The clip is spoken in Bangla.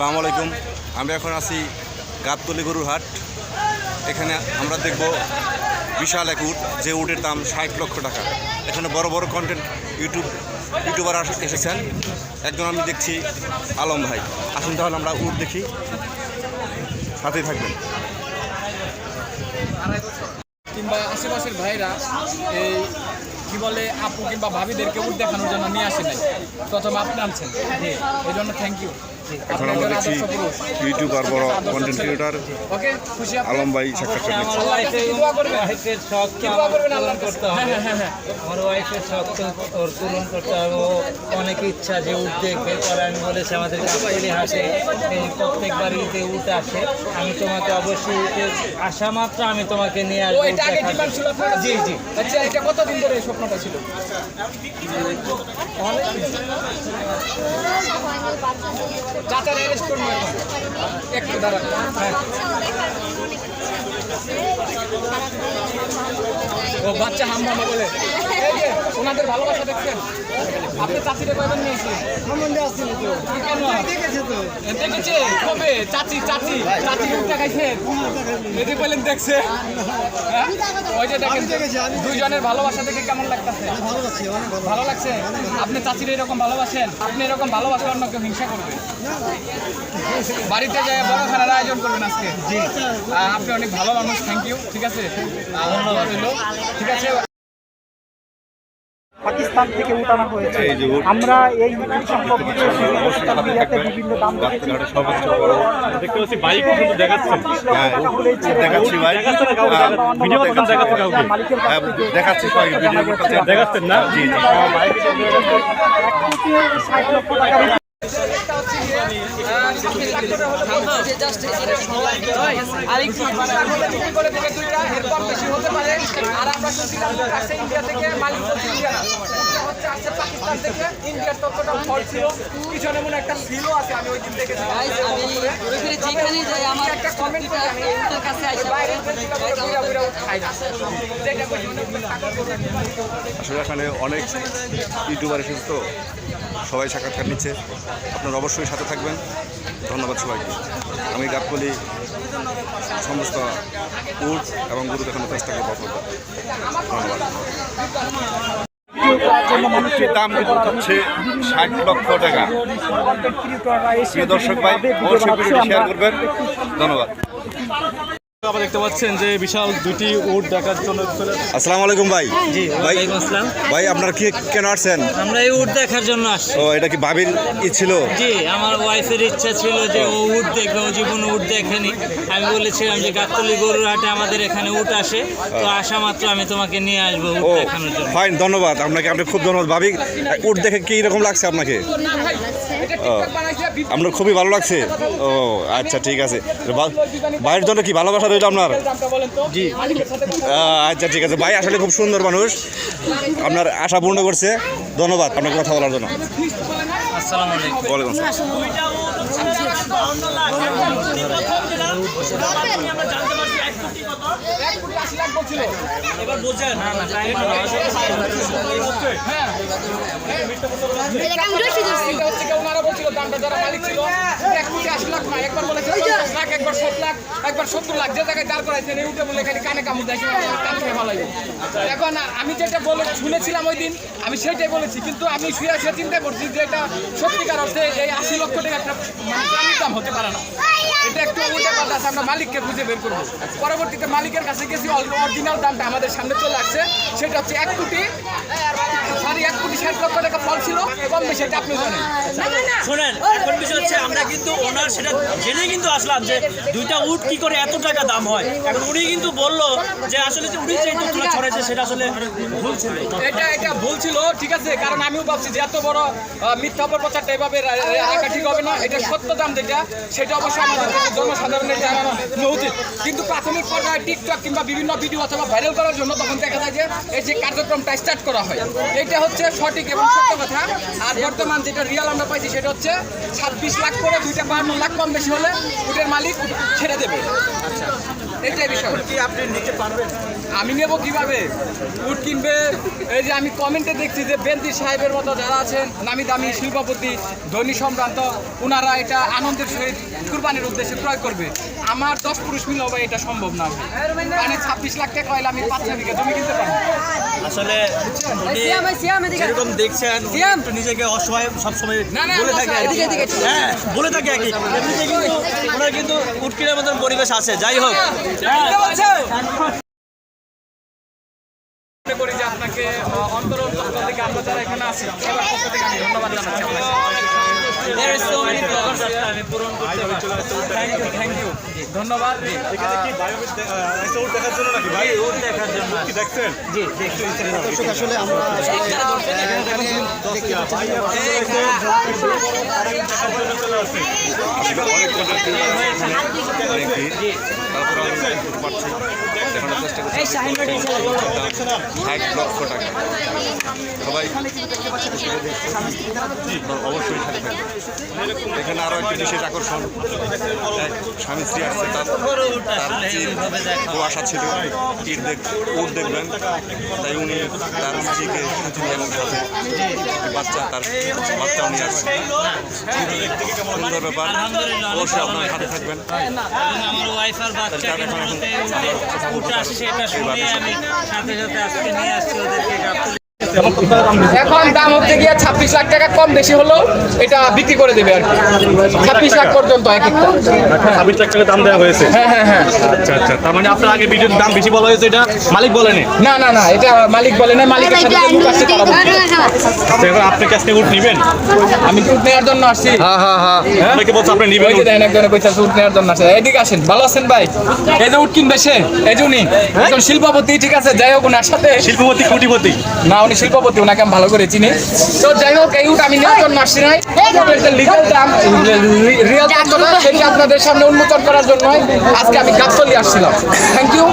আসসালামু আলাইকুম। আমি এখন আছি গাবতলি গরুর হাট। এখানে আমরা দেখব বিশাল এক উট, যে উটের দাম ষাট লক্ষ টাকা। এখানে বড় বড় কন্টেন্ট ইউটিউব ইউটিউবার এসেছেন। একজন আমি দেখছি, আলম ভাই। আসুন তাহলে আমরা উট দেখি। সাথেই থাকবেন। কিংবা আশেপাশের ভাইরা এই কি বলে আপু কিংবা ভাবিদেরকে উঠ দেখানোর জন্য নিয়ে আসে নাই? প্রথম আপনি আনছেন। এই জন্য থ্যাংক ইউ এখন আমরা দেখছি ইউটিউবার বড় কন্টেন্ট ক্রিয়েটার আলম ভাই সাক্ষাৎকার ওয়াইফের শখকে আমার করতে হ্যাঁ হ্যাঁ হ্যাঁ আমার ওয়াইফের শখকে ওর পূরণ করতে হবে। ও অনেক ইচ্ছা যে উঠ দেখবে। পরে আমি বলেছি আমাদের কাপড়ি হাসে। এই প্রত্যেকবার ঈদে উঠ আসে আমি তোমাকে অবশ্যই উঠে আসা মাত্র আমি তোমাকে নিয়ে আসব জি জি। আচ্ছা এটা কতদিন ধরে স্বপ্নটা ছিল? চাচার হ্যাঁ। বাচ্চা হাম বলে। ওনাদের ভালোবাসা দেখছেন? আপনি চাচিরে কয়বার নিয়েছি দেখেছে কবে? চাচি চাচি। চাচি উঠটা খাইছেন এটি বলেন দেখছে। হ্যাঁ? ওই যে দেখেন দুইজনের ভালোবাসা দেখে কেমন লাগতেছে? ভালো লাগছে? আপনি চাচির এরকম ভালোবাসেন? আপনি এরকম ভালোবাসা অন্য কেউ হিংসা করবে? বাড়িতে যায় বড় খেলার আয়োজন করবেন আজকে। আপনি অনেক ভালো মানুষ থ্যাংক ইউ ঠিক আছে? ধন্যবাদ ঠিক আছে পাকিস্তান থেকে উঠানো হয়েছে। আমরা এই উট মিডিয়াতে বিভিন্ন দাম হ্যাঁ, টাকা দেখাচ্ছি হ্যাঁ, হ্যাঁ, দেখাচ্ছেন না এক কোটি ষাট লক্ষ টাকার আর আমরা শুনছিলাম ইন্ডিয়া থেকে মালিক ইন্ডিয়া হচ্ছে আসছে পাকিস্তান ইন্ডিয়ার তথ্যটা ফল ছিল পিছনে মনে একটা সিলও আছে আমি ওই দিন দেখেছি। আমি ঘুরে ফিরে যেখানে যাই আমার একটা কমেন্ট দুইটা এর কাছে আসে বাইরে থেকে বুড়া বুড়া খাই না। যেটা কই করে টাকা করে আসলে এখানে অনেক ইউটিউবার এসেছে তো সবাই সাক্ষাৎকার নিচ্ছে। আপনারা অবশ্যই সাথে থাকবেন। ধন্যবাদ সবাইকে। আমি গাবকলি সমস্ত উট এবং গরু দেখানোর চেষ্টা করব ধন্যবাদ। দাম কিন্তু ষাট লক্ষ টাকা। দর্শক ভাই অবশ্যই শেয়ার করবেন। ধন্যবাদ। আবার দেখতে পাচ্ছেন যে বিশাল দুটি উট দেখার জন্য আসসালামু আলাইকুম ভাই। জি ভাই আসসালাম। ভাই আপনার কি কেন আসছেন? আমরা এই উট দেখার জন্য আসছি। ও এটা কি ভাবির ই ছিল? জি আমার ওয়াইফের ইচ্ছা ছিল যে ও উট দেখবে ও জীবনে উট দেখেনি। আমি বলেছিলাম যে গাতলি গরুর হাটে আমাদের এখানে উট আসে। তো আসা মাত্র আমি তোমাকে নিয়ে আসব উট দেখানোর জন্য। ফাইন ধন্যবাদ। আপনাকে আপনি খুব ধন্যবাদ। ভাবি উট দেখে কি রকম লাগছে আপনাকে? আপনার খুবই ভালো লাগছে। ও আচ্ছা ঠিক আছে। ভাইয়ের জন্য কি ভালোবাসা রইল আপনার? জি। আচ্ছা ঠিক আছে। ভাই আসলে খুব সুন্দর মানুষ। আপনার আশা পূর্ণ করছে। ধন্যবাদ আপনার কথা বলার জন্য। আসসালামু আলাইকুম। ওয়ালাইকুম আসসালাম। এক কোটি আশি লাখ বলছিল এটা হচ্ছে ওনারা বলছিল দামটা যারা মালিক ছিল এক কোটি আশি লাখ না একবার বলেছে পঞ্চাশ লাখ একবার ষাট লাখ একবার সত্তর লাখ যে জায়গায় দাঁড় করাইছেন এই উঠে বলে খালি কানে কামড় দেয় কান খেয়ে ভালো লাগে। এখন আমি যেটা বলে শুনেছিলাম ওই দিন আমি সেটাই বলেছি কিন্তু আমি শুয়ে শুয়ে চিন্তা করছি যে এটা সত্যিকার অর্থে এই আশি লক্ষ টাকা একটা দাম হতে পারে না। এটা একটু উল্টে কথা আছে, আমরা মালিককে খুঁজে বের করব। পরবর্তীতে মালিকের কাছে গেছি অরিজিনাল দামটা আমাদের সামনে চলে আসছে। সেটা হচ্ছে এক কোটি সরি এক কোটি ষাট লক্ষ টাকা ফল ছিল, কম বেশি, এটা আপনি জানেন। শোনেন, এখন বিষয় হচ্ছে আমরা কিন্তু ওনার সেটা জেনে কিন্তু আসলাম যে দুইটা উট কি করে এত টাকা দাম হয়। এখন উনি কিন্তু বলল যে আসলে যে উনি যে তথ্যটা ছড়াইছে সেটা আসলে ভুল ছিল। এটা এটা ভুল ছিল, ঠিক আছে, কারণ আমিও ভাবছি যে এত বড় মিথ্যা অপপ্রচারটা এভাবে রাখা ঠিক হবে না, এটা সত্য দাম যেটা, সেটা অবশ্যই আমাদের জনসাধারণের জানানো উচিত কিন্তু প্রাথমিক পর্যায়ে টিকটক কিংবা বিভিন্ন ভিডিও অথবা ভাইরাল করার জন্য তখন দেখা যায় যে এই যে কার্যক্রমটা স্টার্ট করা হয়। এটা হচ্ছে সঠিক এবং সত্য কথা। আর বর্তমান যেটা রিয়াল আমরা পাইছি সেটা ছাব্বিশ লাখ করে দুইটা বান্ন লাখ কম বেশি হলে উটের মালিক ছেড়ে দেবে। দেবে এটাই বিষয়। কি আপনি নিতে পারবেন? আমি নেব কীভাবে? উট কিনবে? এই যে আমি কমেন্টে দেখছি যে বেন্দি সাহেবের মতো যারা আছেন নামি দামি শিল্পপতি ধনী সম্ভ্রান্ত ওনারা এটা আনন্দের সহিত কুরবানির উদ্দেশ্যে ক্রয় করবে। আমার দশ পুরুষ মিলে হবে এটা সম্ভব না। মানে ছাব্বিশ লাখ টাকা হইলে আমি পাঁচ বিঘা জমি কিনতে পারব। আসলে। যেরকম দেখছেন নিজেকে অসহায় সবসময় বলে না, থাকে এদিকে, এদিকে। হ্যাঁ বলে থাকে আর কি। এমনিতে কিন্তু ওনার কিন্তু উটকিনের মতন পরিবেশ আছে। যাই হোক করি যে আপনাকে আহ, অন্তর অন্তর থেকে আমরা ধন্যবাদ আসলে অনেক আমি দেখানোর চেষ্টা করছি। ষাট লক্ষ টাকা। সবাই অবশ্যই সাথে থাকবে এখানে আরও একটি বিশেষ আকর্ষণ। এক স্বামী স্ত্রী আসছে তার তার আশা ছিল। ইট দেখ উট দেখবেন। তাই উনি তার স্ত্রীকে এবং সাথে বাচ্চা তার বাচ্চাও নিয়ে আসছে। সুন্দর ব্যাপার। অবশ্যই আপনার সাথে থাকবেন। কারণ আমার ওয়াইফ আর বাচ্চাকে বলতে উট আসছে এটা শুনে আমি সাথে সাথে আজকে নিয়ে আসছি ওদেরকে গাবতলী এখন দাম হচ্ছে গিয়ে ছাব্বিশ লাখ টাকা কম বেশি হলেও এটা বিক্রি করে দেবে আর কি। ছাব্বিশ লাখ পর্যন্ত এক একটা। ছাব্বিশ লাখ টাকা দাম দেওয়া হয়েছে? হ্যাঁ হ্যাঁ হ্যাঁ। আচ্ছা আচ্ছা। তার মানে আপনার আগে ভিডিওর দাম বেশি বলা হয়েছে এটা মালিক বলেনি? না না না এটা মালিক বলে না মালিকের সাথে আচ্ছা এখন আপনি উঠ নেবেন? আমি উট নেওয়ার জন্য আসছি। অনেকে বলছে আপনি নেবেন ওই যে দেখেন একজনে কইছে উট নেওয়ার জন্য আসছে। এদিকে আসেন ভালো আছেন ভাই? এই যে উট কিনবে সে এই যে উনি। একজন শিল্পপতি ঠিক আছে যাই হোক ওনার সাথে। শিল্পপতি কোটিপতি? না উনি শিল্পপতি ওনাকে আমি ভালো করে চিনি। তো যাই হোক এই উট আমি নেওয়ার জন্য আসছি নাই। লিগাল দাম রিয়েল দাম সেটা আপনাদের সামনে উন্মোচন করার জন্য আজকে আমি গাছতলি আসছিলাম। Thank you